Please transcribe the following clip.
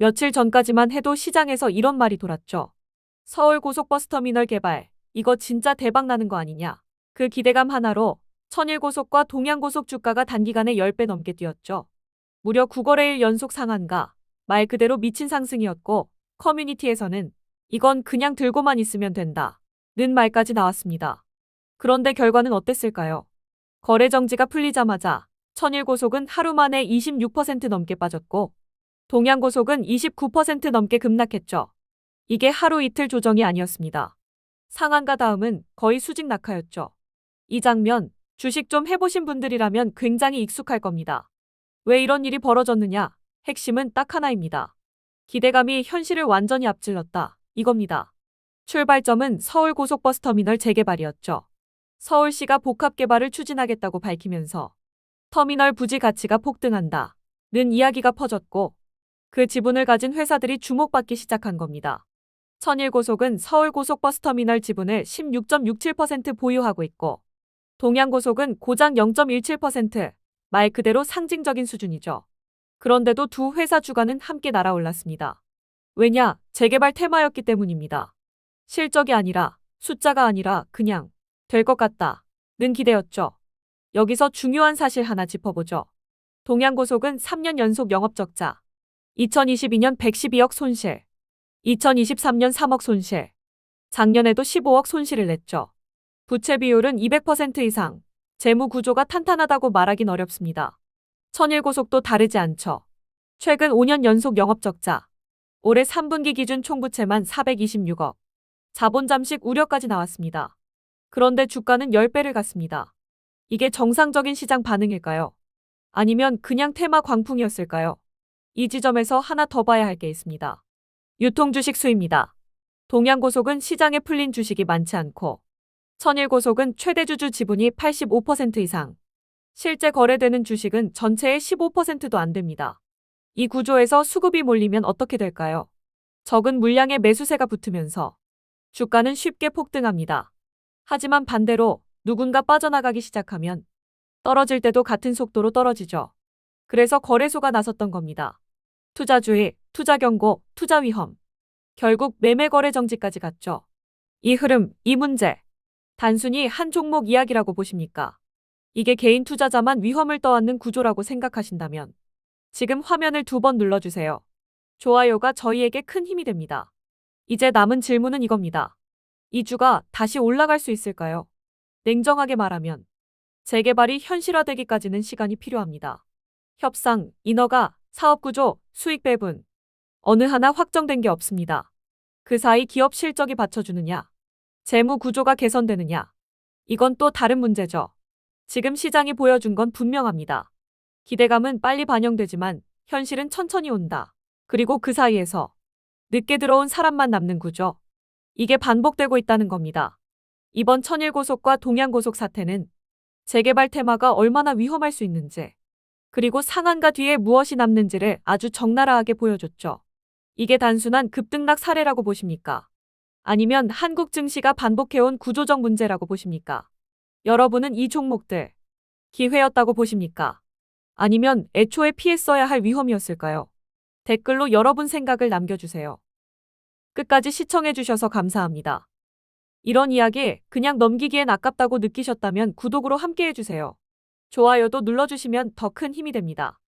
며칠 전까지만 해도 시장에서 이런 말이 돌았죠. 서울 고속버스터미널 개발, 이거 진짜 대박 나는 거 아니냐. 그 기대감 하나로 천일고속과 동양고속 주가가 단기간에 10배 넘게 뛰었죠. 무려 9거래일 연속 상한가, 말 그대로 미친 상승이었고, 커뮤니티에서는 이건 그냥 들고만 있으면 된다. 는 말까지 나왔습니다. 그런데 결과는 어땠을까요? 거래 정지가 풀리자마자 천일고속은 하루 만에 26% 넘게 빠졌고, 동양고속은 29% 넘게 급락했죠. 이게 하루 이틀 조정이 아니었습니다. 상한가 다음은 거의 수직 낙하였죠. 이 장면, 주식 좀 해보신 분들이라면 굉장히 익숙할 겁니다. 왜 이런 일이 벌어졌느냐? 핵심은 딱 하나입니다. 기대감이 현실을 완전히 앞질렀다. 이겁니다. 출발점은 서울 고속버스터미널 재개발이었죠. 서울시가 복합 개발을 추진하겠다고 밝히면서 터미널 부지 가치가 폭등한다. 는 이야기가 퍼졌고 그 지분을 가진 회사들이 주목받기 시작한 겁니다. 천일고속은 서울고속버스터미널 지분을 16.67% 보유하고 있고 동양고속은 고장 0.17%, 말 그대로 상징적인 수준이죠. 그런데도 두 회사 주가는 함께 날아올랐습니다. 왜냐? 재개발 테마였기 때문입니다. 실적이 아니라, 숫자가 아니라 그냥 될 것 같다. 는 기대였죠. 여기서 중요한 사실 하나 짚어보죠. 동양고속은 3년 연속 영업적자, 2022년 112억 손실, 2023년 3억 손실, 작년에도 15억 손실을 냈죠. 부채 비율은 200% 이상, 재무 구조가 탄탄하다고 말하긴 어렵습니다. 천일고속도 다르지 않죠. 최근 5년 연속 영업적자, 올해 3분기 기준 총부채만 426억, 자본 잠식 우려까지 나왔습니다. 그런데 주가는 10배를 갔습니다. 이게 정상적인 시장 반응일까요? 아니면 그냥 테마 광풍이었을까요? 이 지점에서 하나 더 봐야 할 게 있습니다. 유통주식 수입니다. 동양고속은 시장에 풀린 주식이 많지 않고 천일고속은 최대 주주 지분이 85% 이상. 실제 거래되는 주식은 전체의 15%도 안 됩니다. 이 구조에서 수급이 몰리면 어떻게 될까요? 적은 물량의 매수세가 붙으면서 주가는 쉽게 폭등합니다. 하지만 반대로 누군가 빠져나가기 시작하면 떨어질 때도 같은 속도로 떨어지죠. 그래서 거래소가 나섰던 겁니다. 투자주의, 투자 경고, 투자 위험. 결국 매매 거래 정지까지 갔죠. 이 흐름, 이 문제. 단순히 한 종목 이야기라고 보십니까? 이게 개인 투자자만 위험을 떠안는 구조라고 생각하신다면 지금 화면을 두 번 눌러주세요. 좋아요가 저희에게 큰 힘이 됩니다. 이제 남은 질문은 이겁니다. 이 주가 다시 올라갈 수 있을까요? 냉정하게 말하면 재개발이 현실화되기까지는 시간이 필요합니다. 협상, 인허가, 사업 구조, 수익 배분. 어느 하나 확정된 게 없습니다. 그 사이 기업 실적이 받쳐주느냐, 재무 구조가 개선되느냐. 이건 또 다른 문제죠. 지금 시장이 보여준 건 분명합니다. 기대감은 빨리 반영되지만 현실은 천천히 온다. 그리고 그 사이에서 늦게 들어온 사람만 남는 구조. 이게 반복되고 있다는 겁니다. 이번 천일고속과 동양고속 사태는 재개발 테마가 얼마나 위험할 수 있는지, 그리고 상한가 뒤에 무엇이 남는지를 아주 적나라하게 보여줬죠. 이게 단순한 급등락 사례라고 보십니까? 아니면 한국 증시가 반복해온 구조적 문제라고 보십니까? 여러분은 이 종목들 기회였다고 보십니까? 아니면 애초에 피했어야 할 위험이었을까요? 댓글로 여러분 생각을 남겨주세요. 끝까지 시청해주셔서 감사합니다. 이런 이야기 그냥 넘기기엔 아깝다고 느끼셨다면 구독으로 함께해주세요. 좋아요도 눌러주시면 더 큰 힘이 됩니다.